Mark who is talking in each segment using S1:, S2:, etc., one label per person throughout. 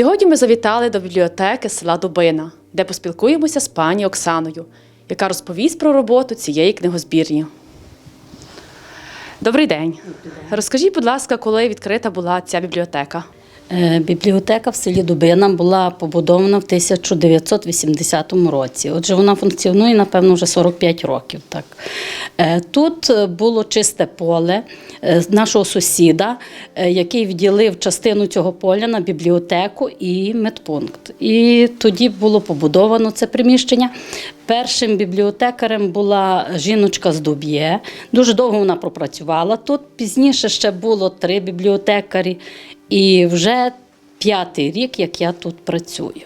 S1: Сьогодні ми завітали до бібліотеки села Дубина, де поспілкуємося з пані Оксаною, яка розповість про роботу цієї книгозбірні. Добрий день. Розкажіть, будь ласка, коли відкрита була ця бібліотека?
S2: Е, Бібліотека в селі Дубина була побудована в 1980 році. Отже, вона функціонує, напевно, вже 45 років. Так. Е, Тут е, було чисте поле нашого сусіда, який відділив частину цього поля на бібліотеку і медпункт. І тоді було побудовано це приміщення. Першим бібліотекарем була жіночка з Дуб'є. Дуже довго вона пропрацювала тут. Пізніше ще було три бібліотекарі. І вже п'ятий рік, як я тут працюю.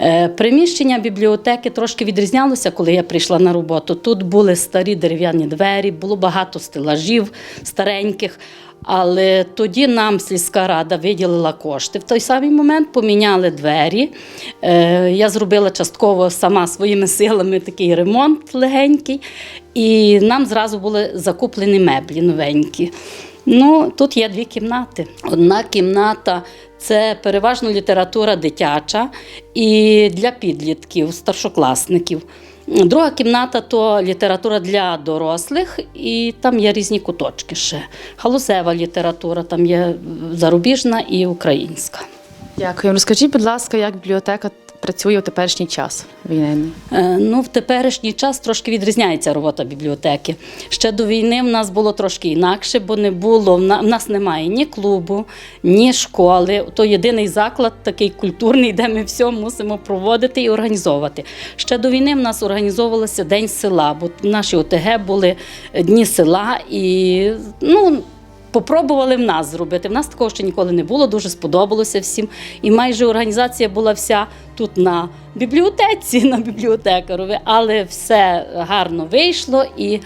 S2: Е, Приміщення бібліотеки трошки відрізнялося, коли я прийшла на роботу. Тут були старі дерев'яні двері, було багато стелажів стареньких. Але тоді нам сільська рада виділила кошти. В той самий момент поміняли двері. Е, Я зробила частково сама своїми силами такий ремонт легенький, і нам зразу були закуплені меблі новенькі. Ну, тут є дві кімнати. Одна кімната це переважно література дитяча і для підлітків, старшокласників. Друга кімната то література для дорослих, і там є різні куточки ще. Галузева література, там є зарубіжна і українська.
S1: Дякую. Розкажіть, будь ласка, як бібліотека працює у теперішній час війни?
S2: Е, Ну, в теперішній час трошки відрізняється робота бібліотеки. Ще до війни в нас було трошки інакше, бо не було. В на- в нас немає ні клубу, ні школи. То єдиний заклад такий культурний, де ми все мусимо проводити і організовувати. Ще до війни в нас організовувався День села, бо наші ОТГ були дні села і ну. Попробували в нас зробити. В нас такого ще ніколи не було, дуже сподобалося всім. І майже організація була вся тут на бібліотеці, на бібліотекарові, але все гарно вийшло і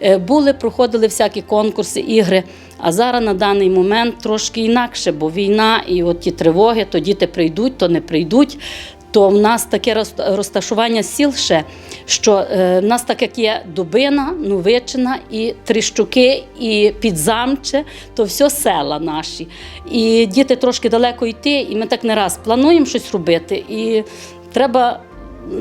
S2: е, були, проходили всякі конкурси, ігри. А зараз на даний момент трошки інакше, бо війна і от ті тривоги, то діти прийдуть, то не прийдуть. То в нас таке розташування сіл ще, що е, в нас так як є Дубина, Новичина і Тріщуки, і Підзамче, то все села наші. І діти трошки далеко йти, і ми так не раз плануємо щось робити. І треба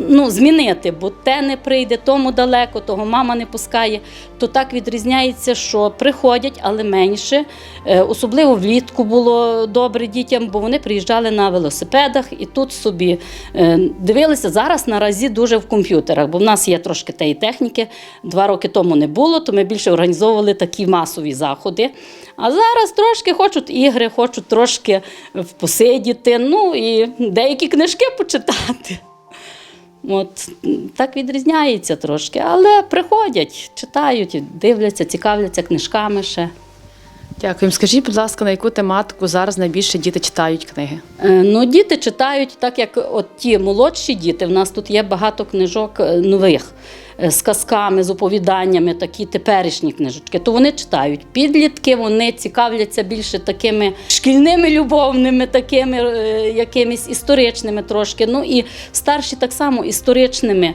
S2: ну, змінити, бо те не прийде, тому далеко, того мама не пускає. То так відрізняється, що приходять, але менше. Е, Особливо влітку було добре дітям, бо вони приїжджали на велосипедах і тут собі е, дивилися. Зараз наразі дуже в комп'ютерах, бо в нас є трошки тієї техніки. Два роки тому не було, то ми більше організовували такі масові заходи. А зараз трошки хочуть ігри, хочуть трошки посидіти, ну і деякі книжки почитати. От так відрізняється трошки, але приходять, читають, дивляться, цікавляться книжками ще.
S1: Дякую. Скажіть, будь ласка, на яку тематику зараз найбільше діти читають книги?
S2: Е, Ну, діти читають, так як от ті молодші діти. В нас тут є багато книжок е, нових е, з казками, з оповіданнями, такі теперішні книжечки. То вони читають. Підлітки вони цікавляться більше такими шкільними любовними, такими якимись історичними трошки. Ну і старші так само історичними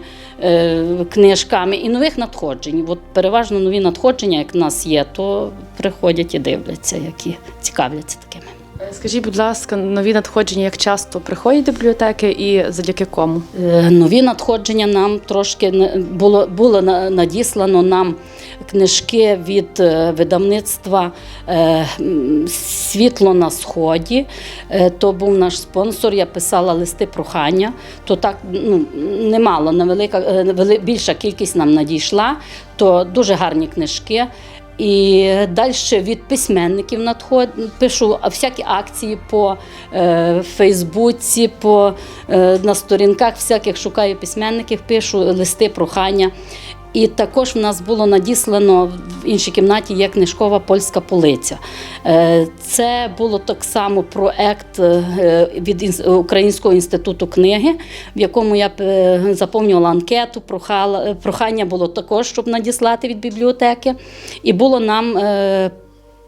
S2: книжками і нових надходжень. От переважно нові надходження, як в нас є, то приходять і дивляться, які цікавляться такими.
S1: Скажіть, будь ласка, нові надходження як часто приходять до бібліотеки і завдяки кому?
S2: Е, Нові надходження нам трошки було, було надіслано нам книжки від е, видавництва е, Світло на Сході. Е, То був наш спонсор. Я писала листи прохання. То так ну, немало, невелика, е, більша кількість нам надійшла. То дуже гарні книжки. І далі від письменників надход пишу всякі акції по е, Фейсбуці, по, е, на сторінках всяких шукаю письменників, пишу листи, прохання. І також в нас було надіслано в іншій кімнаті є книжкова польська полиця. Е, Це було так само проект е, від Українського інституту книги, в якому я е, заповнювала анкету, прохала, прохання було також, щоб надіслати від бібліотеки. І було нам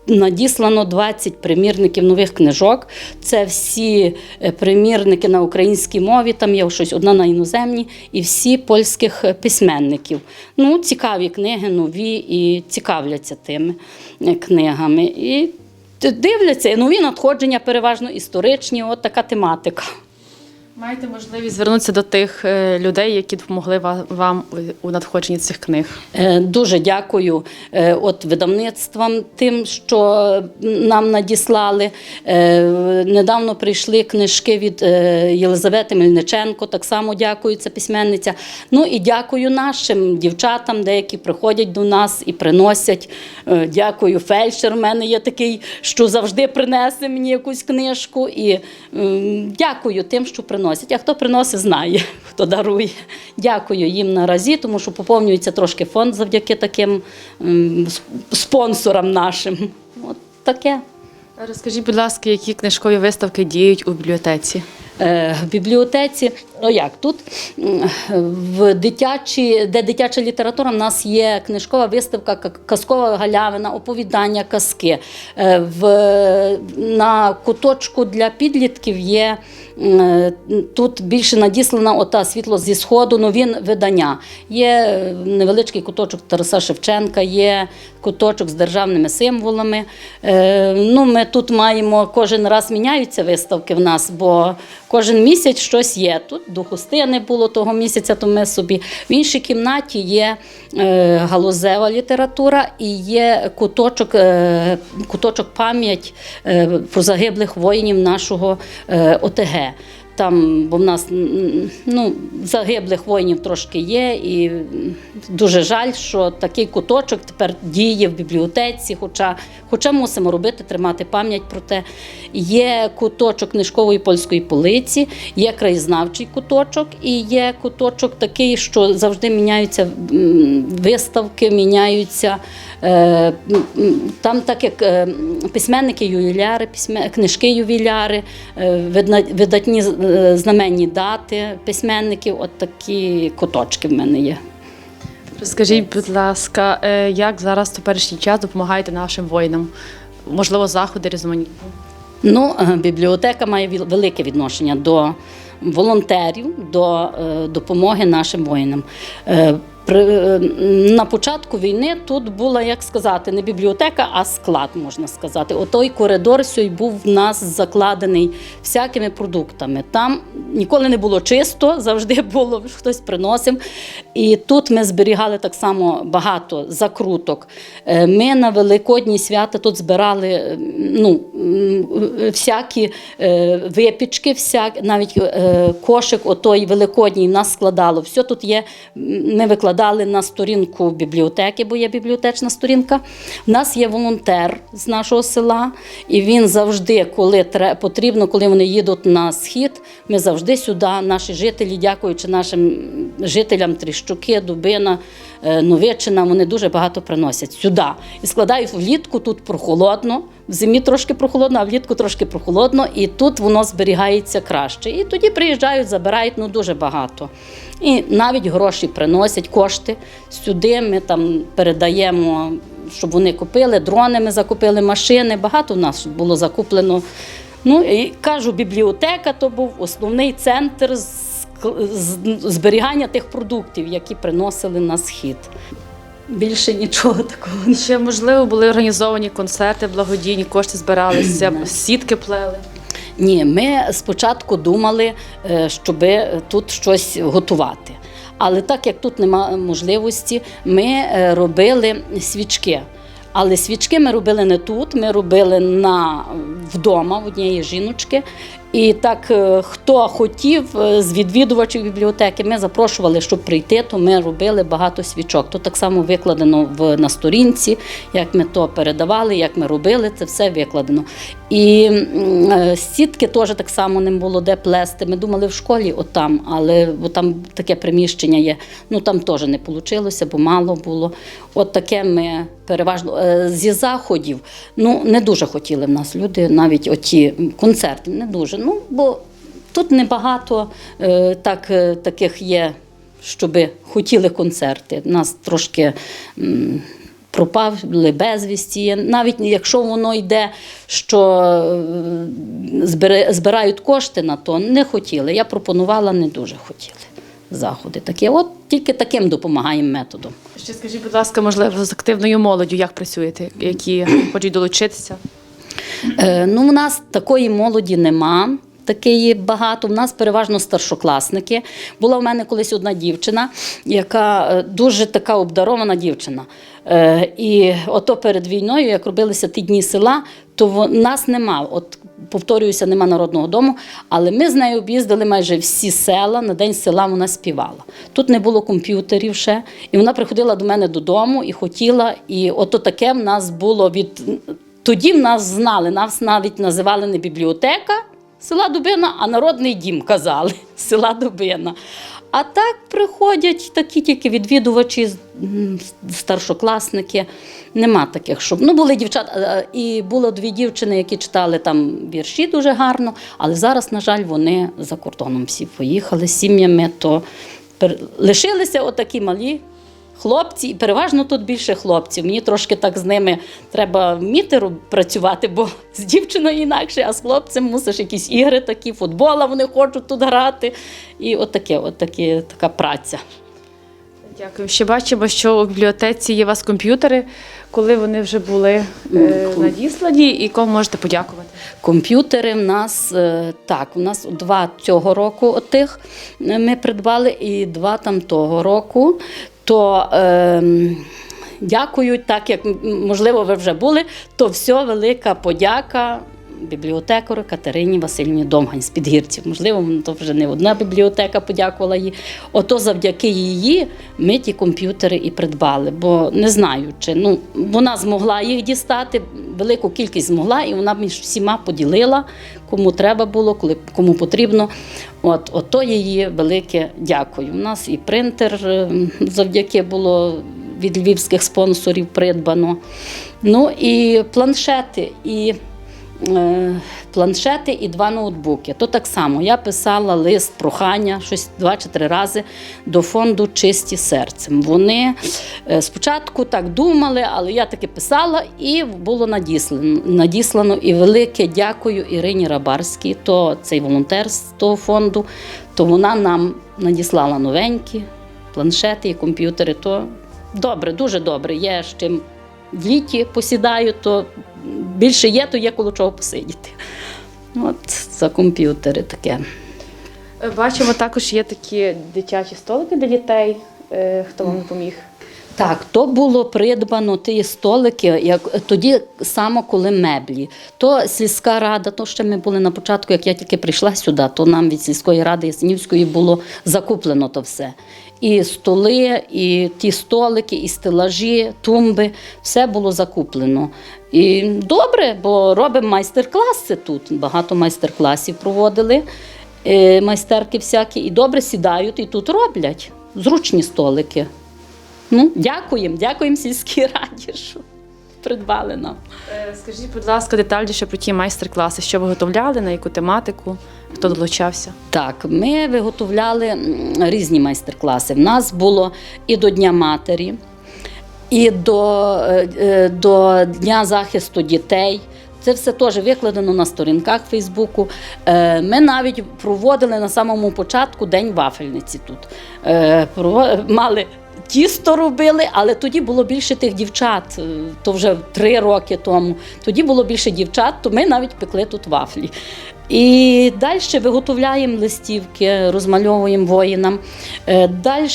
S2: надіслано 20 примірників нових книжок. Це всі е, примірники на українській мові, там є щось одна на іноземній, і всі польських е, письменників. Ну, цікаві книги, нові і цікавляться тими е, книгами. І дивляться і нові надходження, переважно історичні, от така тематика.
S1: Маєте можливість звернутися до тих е, людей, які допомогли вам у- надходженні цих книг.
S2: Е, Дуже дякую е, от видавництвам тим, що нам надіслали. Недавно прийшли книжки від Єлизавети Мельниченко. Так само дякую, це письменниця. Ну і дякую нашим дівчатам, деякі приходять до нас і приносять. Дякую, фельдшер. У мене є такий, що завжди принесе мені якусь книжку. І дякую тим, що приносять. А хто приносить, знає, хто дарує. Дякую їм наразі, тому що поповнюється трошки фонд завдяки таким спонсорам нашим. От таке.
S1: Розкажіть, будь ласка, які книжкові виставки діють у бібліотеці?
S2: Е, В бібліотеці, ну як тут в дитячі, де дитяча література, в нас є книжкова виставка Казкова галявина, оповідання казки. Е, В, на куточку для підлітків є е, тут більше надіслана ота світло зі сходу, новін видання. Є е, невеличкий куточок Тараса Шевченка, є куточок з державними символами. Ну, ми тут маємо кожен раз міняються виставки в нас, бо кожен місяць щось є. Тут до хустини було того місяця, то ми собі. В іншій кімнаті є е, галузева література і є куточок, е, куточок пам'ять е, про загиблих воїнів нашого ОТГ. Там, бо в нас ну, загиблих воїнів трошки є, і дуже жаль, що такий куточок тепер діє в бібліотеці, хоча, хоча мусимо робити, тримати пам'ять про те. Є куточок книжкової польської полиці, є краєзнавчий куточок, і є куточок такий, що завжди міняються виставки, міняються. Е, Там, так як е, письменники ювіляри, книжки ювіляри, е, видатні знаменні дати письменників, от такі куточки в мене є.
S1: Розкажіть, будь ласка, як зараз в теперішній час допомагаєте нашим воїнам? Можливо, заходи різноманітні?
S2: Ну, бібліотека має велике відношення до волонтерів, до допомоги нашим воїнам. На початку війни тут була, як сказати, не бібліотека, а склад, можна сказати. Отой коридор сьогодні був в нас закладений всякими продуктами. Там ніколи не було чисто, завжди було, хтось приносив. І тут ми зберігали так само багато закруток. Е, Ми на Великодні свята тут збирали ну, всякі е, випічки, всяк, навіть е, кошик отой великодній нас складало. Все тут є. Ми викладали на сторінку бібліотеки, бо є бібліотечна сторінка. У нас є волонтер з нашого села, і він завжди, коли потрібно, коли вони їдуть на схід, ми завжди сюди, наші жителі, дякуючи нашим жителям Тріщуки, Дубина, Новичина, вони дуже багато приносять сюди. І складають влітку тут прохолодно, в зимі трошки прохолодно, а влітку трошки прохолодно, і тут воно зберігається краще. І тоді приїжджають, забирають ну, дуже багато. І навіть гроші приносять, кошти сюди. Ми там передаємо, щоб вони купили. Дрони ми закупили, машини. Багато в нас було закуплено. Ну і кажу, бібліотека то був основний центр з- зберігання тих продуктів, які приносили на схід. Більше нічого такого.
S1: Ще можливо були організовані концерти, благодійні кошти збиралися, сітки плели.
S2: Ні, ми спочатку думали, щоб тут щось готувати. Але так як тут немає можливості, ми е, робили свічки. Але свічки ми робили не тут, ми робили на, вдома в однієї жіночки. І так, е, хто хотів е, з відвідувачів бібліотеки, ми запрошували, щоб прийти, то ми робили багато свічок. То так само викладено в, на сторінці, як ми то передавали, як ми робили, це все викладено. І е, сітки теж так само не було де плести. Ми думали в школі отам, але бо там таке приміщення є. Ну там теж не вийшло, бо мало було. От таке ми переважно зі заходів. Ну не дуже хотіли в нас люди, навіть оті концерти, не дуже. Ну бо тут небагато е, так, е, таких є, щоби хотіли концерти. Нас трошки. Пропали безвісті, навіть якщо воно йде, що е, збирають кошти на то, не хотіли. Я пропонувала, не дуже хотіли заходи такі. От тільки таким допомагаємо методом.
S1: Ще скажіть, будь ласка, можливо, з активною молоддю як працюєте, які хочуть долучитися?
S2: Е, ну, в нас такої молоді нема. Такої багато. У нас переважно старшокласники. Була в мене колись одна дівчина, яка е, дуже така обдарована дівчина. Е, і ото перед війною, як робилися ті дні села, то нас нема. От повторююся, нема народного дому. Але ми з нею об'їздили майже всі села. На день села вона співала. Тут не було комп'ютерів ще, і вона приходила до мене додому і хотіла. І ото таке в нас було від тоді в нас знали, нас навіть називали не бібліотека села Дубина, а народний дім казали села Дубина. А так приходять такі тільки відвідувачі, старшокласники. Нема таких, щоб. Ну, були дівчата, е, і було дві дівчини, які читали там вірші дуже гарно, але зараз, на жаль, вони за кордоном всі поїхали з сім'ями, то лишилися отакі малі хлопці, і переважно тут більше хлопців. Мені трошки так з ними треба вміти працювати, бо з дівчиною інакше, а з хлопцем мусиш якісь ігри такі, футбола вони хочуть тут грати. І отаке, отаке, така праця.
S1: Дякую. Ще бачимо, що у бібліотеці є у вас комп'ютери, коли вони вже були е, надіслані, і кому можете подякувати.
S2: Комп'ютери в нас е, так, у нас два цього року отих е, ми придбали, і два там того року. То е, дякують, так як можливо ви вже були, то все велика подяка. Бібліотекару Катерині Васильівні Домгань з Підгірців. Можливо, то вже не одна бібліотека подякувала їй. Ото завдяки її ми ті комп'ютери і придбали. Бо не знаю, чи ну вона змогла їх дістати, велику кількість змогла, і вона між всіма поділила, кому треба було, коли кому потрібно. От, ото її велике дякую. У нас і принтер е, завдяки було від львівських спонсорів придбано. Ну і планшети, і планшети і два ноутбуки. То так само я писала лист прохання щось два чи три рази до фонду Чисті серцем. Вони е, спочатку так думали, але я таки писала і було надіслано. надіслано. І велике дякую Ірині Рабарській, то цей волонтер з того фонду, то вона нам надіслала новенькі планшети і комп'ютери. То добре, дуже добре. Є з чим в літі посідаю, то більше є, то є коло чого посидіти. От за комп'ютери таке.
S1: Е, Бачимо, також є такі дитячі столики для дітей. Е, Хто вам допоміг?
S2: Так, то було придбано ті столики, як тоді само коли меблі. То сільська рада, то ще ми були на початку, як я тільки прийшла сюди, то нам від сільської ради Ясенівської було закуплено то все. І столи, і ті столики, і стелажі, тумби, все було закуплено. І добре, бо робимо майстер-класи тут. Багато майстер-класів проводили, е, майстерки всякі, і добре сідають і тут роблять. Зручні столики. Ну, дякуємо, дякуємо сільській раді, придбали нам.
S1: Е, Скажіть, будь ласка, детальніше про ті майстер-класи, що ви готовляли, на яку тематику, хто долучався?
S2: Так, ми виготовляли різні майстер-класи. В нас було і до Дня матері, і до, е, е, до Дня захисту дітей. Це все теж викладено на сторінках Фейсбуку. Ми навіть проводили на самому початку День вафельниці тут. Мали тісто робили, але тоді було більше тих дівчат, е, то вже три роки тому. Тоді було більше дівчат, то ми навіть пекли тут вафлі. І далі виготовляємо листівки, розмальовуємо воїнам. Далі,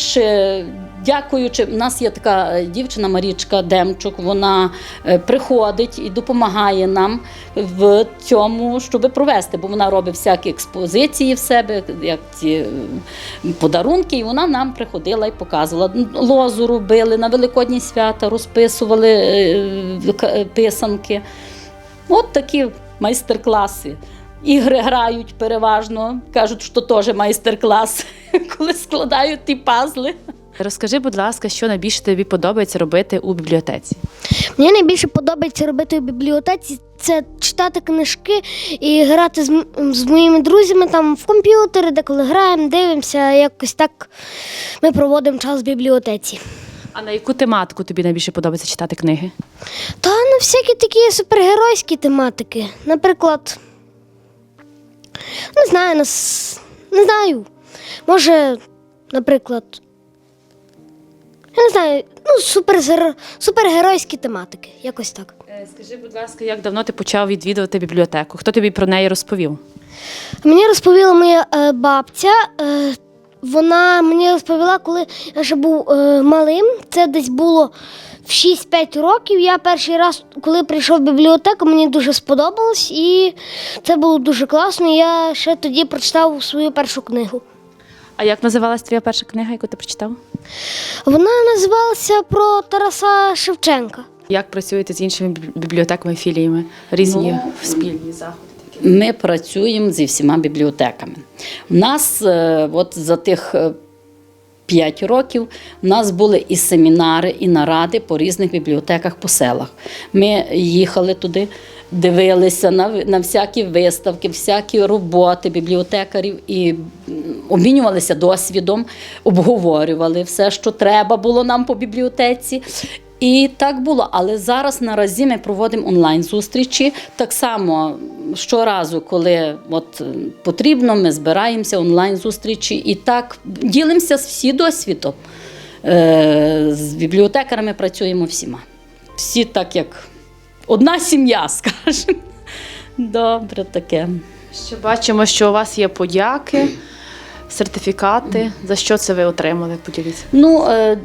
S2: дякуючи, у нас є така е, дівчина Марічка Демчук, вона е, приходить і допомагає нам в цьому, щоб провести, бо вона робить всякі експозиції в себе, як ці е, подарунки, і вона нам приходила і показувала. Лозу робили на Великодні свята, розписували писанки. От такі майстер-класи. Ігри грають переважно, кажуть, що теж майстер-клас, коли складають ті пазли.
S1: Розкажи, будь ласка, що найбільше тобі подобається робити у бібліотеці?
S3: Мені найбільше подобається робити в бібліотеці це читати книжки і грати з, з моїми друзями там в комп'ютери, де коли граємо, дивимося, якось так ми проводимо час в бібліотеці.
S1: А на яку тематику тобі найбільше подобається читати книги?
S3: Та на всякі такі супергеройські тематики. Наприклад, не знаю, нас не знаю. Може, наприклад. Я не знаю, ну, супергеро... супергеройські тематики, якось так.
S1: Скажи, будь ласка, як давно ти почав відвідувати бібліотеку? Хто тобі про неї розповів?
S3: Мені розповіла моя е, бабця. Е, вона мені розповіла, коли я ще був е, малим. Це десь було в 6-5 років. Я перший раз, коли прийшов в бібліотеку, мені дуже сподобалось, і це було дуже класно. Я ще тоді прочитав свою першу книгу.
S1: А як називалась твоя перша книга, яку ти прочитав?
S3: Вона називалася про Тараса Шевченка.
S1: Як працюєте з іншими бібліотеками, філіями? Різні
S2: Ну,
S1: спільні заходи?
S2: Ми працюємо зі всіма бібліотеками. У нас е, от за тих е, 5 років у нас були і семінари, і наради по різних бібліотеках по селах. Ми їхали туди, дивилися на, на всякі виставки, всякі роботи бібліотекарів і обмінювалися досвідом, обговорювали все, що треба було нам по бібліотеці. І так було. Але зараз наразі ми проводимо онлайн-зустрічі. Так само щоразу, коли от, потрібно, ми збираємося онлайн-зустрічі і так ділимося всі досвідом. Е, з бібліотекарами працюємо всіма. Всі так як одна сім'я, скажімо. Добре таке.
S1: Ще бачимо, що у вас є подяки, сертифікати. За що це ви отримали? Поділіться.
S2: Ну е,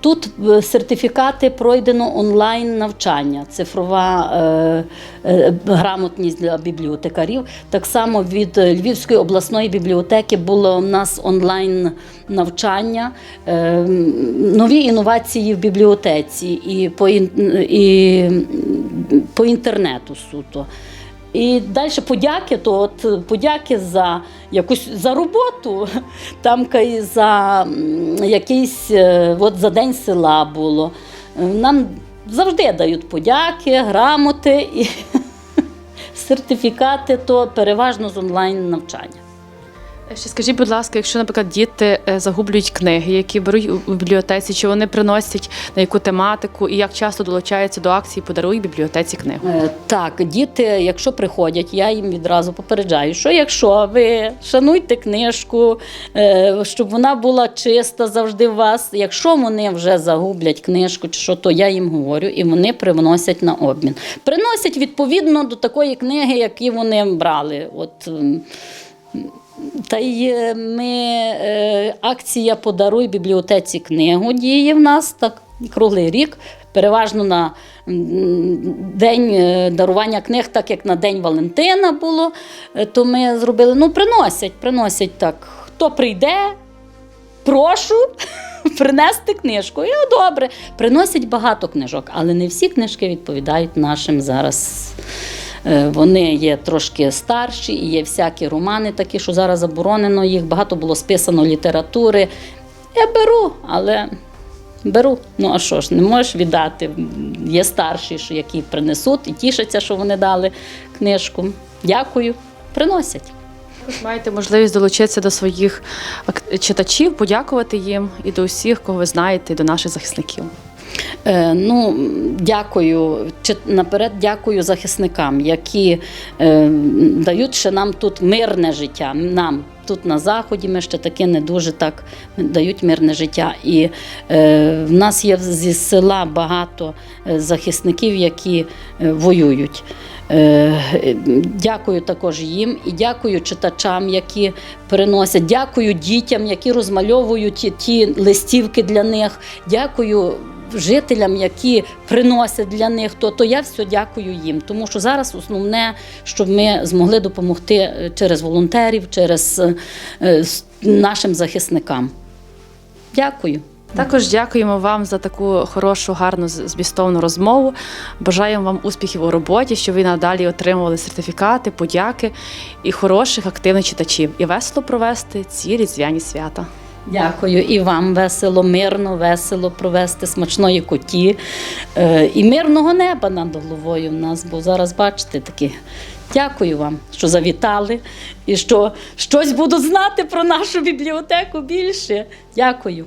S2: тут е, сертифікати пройдено онлайн навчання, цифрова е, грамотність для бібліотекарів. Так само від Львівської обласної бібліотеки було у нас онлайн навчання, нові інновації в бібліотеці і по, і по інтернету суто. І далі подяки, то от подяки за якусь за роботу, там за якийсь е, от за день села було. Нам завжди дають подяки, грамоти і сертифікати, то переважно з онлайн навчання.
S1: Ще скажіть, будь ласка, якщо, наприклад, діти е, загублюють книги, які беруть у бібліотеці, чи вони приносять на яку тематику і як часто долучаються до акції Подаруй бібліотеці книгу?
S2: Е, Так, діти, якщо приходять, я їм відразу попереджаю, що якщо ви шануйте книжку, е, щоб вона була чиста завжди у вас. Якщо вони вже загублять книжку, чи що, то я їм говорю, і вони привносять на обмін. Приносять відповідно до такої книги, які вони брали. От, та й е, ми е, акція Подаруй бібліотеці книгу діє в нас так круглий рік. Переважно на день е, дарування книг, так як на День Валентина було, то ми зробили. Ну, приносять, приносять так. Хто прийде, прошу принести книжку. І добре. Приносять багато книжок, але не всі книжки відповідають нашим зараз. Е, Вони є трошки старші, і є всякі романи такі, що зараз заборонено їх. Багато було списано літератури. Я беру, але беру. Ну а що ж, не можеш віддати. Є старші, що які принесуть і тішаться, що вони дали книжку. Дякую, приносять.
S1: Ви маєте можливість долучитися до своїх читачів, подякувати їм і до усіх, кого ви знаєте, і до наших захисників.
S2: Е, ну, дякую. Наперед дякую захисникам, які е, дають ще нам тут мирне життя. Нам тут на заході ми ще таке не дуже так дають мирне життя. І е, в нас є зі села багато е, захисників, які воюють. Е, Дякую також їм і дякую читачам, які приносять. Дякую дітям, які розмальовують ті листівки для них. Дякую жителям, які приносять для них. То, то я все дякую їм. Тому що зараз основне, щоб ми змогли допомогти е, через волонтерів, через е, е, нашим захисникам. Дякую.
S1: Також дякуємо вам за таку хорошу, гарну змістовну розмову. Бажаємо вам успіхів у роботі, щоб ви надалі отримували сертифікати, подяки і хороших активних читачів, і весело провести ці різдвяні свята.
S2: Дякую і вам весело, мирно, весело провести смачної коті е, і мирного неба над головою в нас. Бо зараз бачите такі. Дякую вам, що завітали і що щось буду знати про нашу бібліотеку більше.
S1: Дякую.